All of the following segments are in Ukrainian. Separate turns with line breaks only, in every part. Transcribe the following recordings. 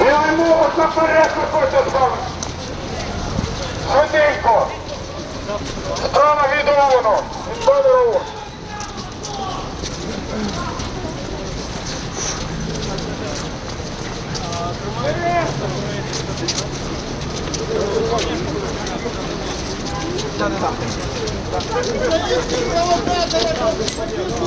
Я йому наперед виходять вам. Швиденько. Страна відомо. Від Бадерова. Thank you.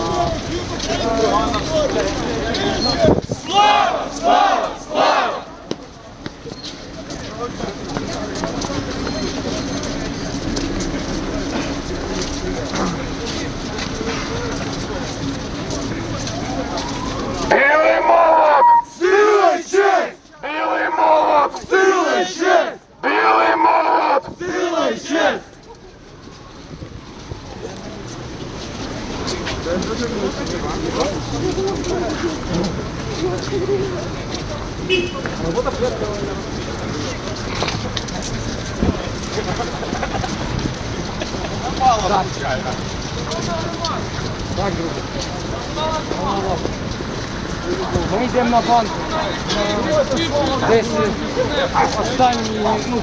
Молот!
Сила і честь!
Мало молот!
Сила і честь!
Білий молот!
Сила і честь!
Ми йдемо на банк. Десь останні, ну,